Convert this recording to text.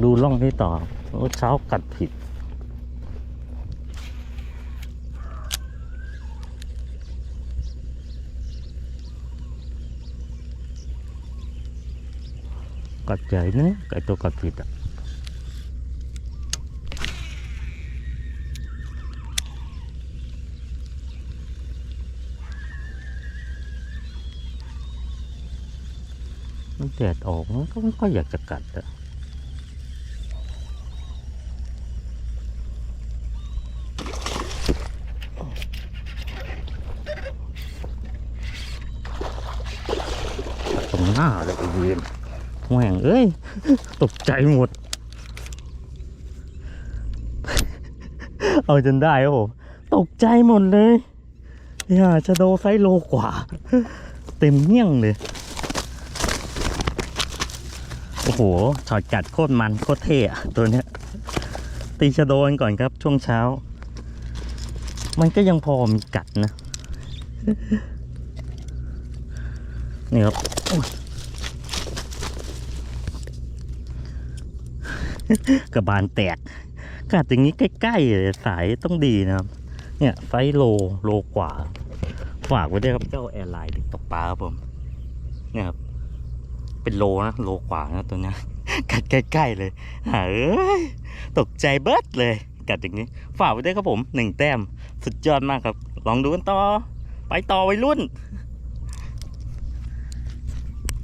ดูล่องนี้ต่อโอ้เช้ากัดผิด กัดใหญ่นะไก่ตัวกัดผิดอะมันแดดออกมันก็ไม่ค่อยอยากจะกัดอะ หน้าเลยไอ้เวียนแหว่งเอ้ย ตกใจหมด เอาจนได้ครับผม ตกใจหมดเลยอย่าจะโดไซโลกว่า เต็มเงี้ยงเลย โอ้โหถอดกัดโคตรมันโคตรเท่อะตัวเนี้ย ตีชะโดกันก่อนครับช่วงเช้า มันก็ยังพอมีกัดนะนี่ครับโอ้ย กระบาลแตกกัดอย่างนี้ใกล้ๆสายต้องดีนะครับ เนี่ยไซโลโลกว่า ฝากไว้ด้วยครับเจ้าแอร์ไลน์ตกปลาครับผม เนี่ยครับ เป็นโลนะโลกว่านะตัวนี้กัดใกล้ๆเลยเอ้ยตกใจเบิดเลย กัดอย่างนี้ ฝากไว้ด้วยครับผมหนึ่งแต้ม สุดยอดมากครับ ลองดูกันต่อ ไปต่อวัยรุ่น